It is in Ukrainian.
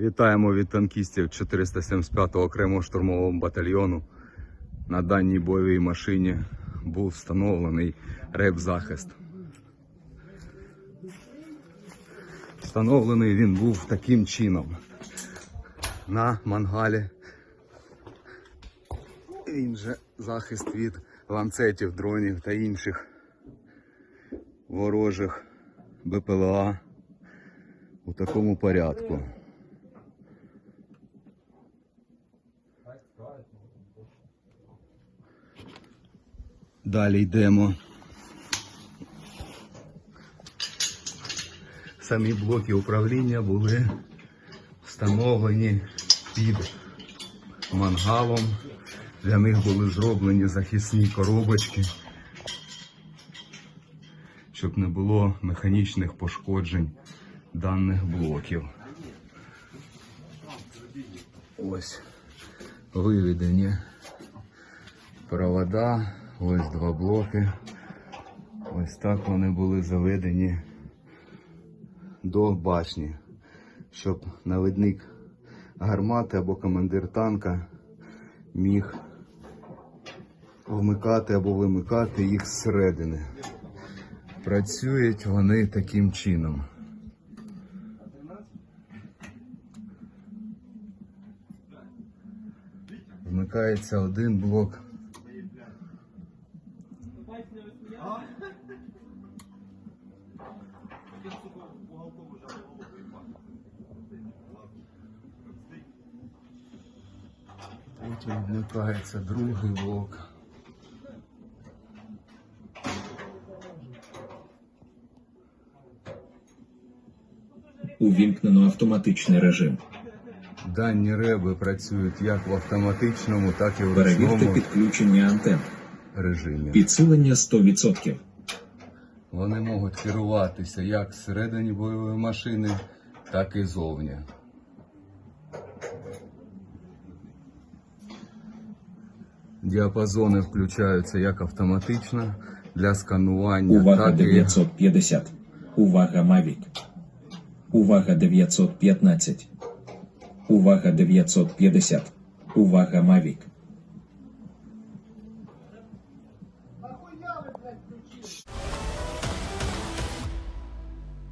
Вітаємо від танкістів 475-го окремого штурмового батальйону. На даній бойовій машині був встановлений реп-захист. Встановлений він був таким чином. На мангалі він же захист від ланцетів, дронів та інших ворожих БПЛА у такому порядку. Далі йдемо. Самі блоки управління були встановлені під мангалом. Для них були зроблені захисні коробочки, щоб не було механічних пошкоджень даних блоків. Ось виведені провода, ось два блоки. Ось так вони були заведені до башні, щоб навідник гармати або командир танка міг вмикати або вимикати їх зсередини. Працюють вони таким чином. Вмикається один блок. Потім вмикається другий блок. Увімкнено автоматичний режим. Дані реби працюють як в автоматичному, так і в Перевірте підключення антен. режимі. Підсилення 100%. Вони можуть керуватися як всередині бойової машини, так і зовні. Діапазони включаються як автоматично для сканування. Увага так і... 950. Увага Mavic. Увага 915. Увага 950. Увага Mavic.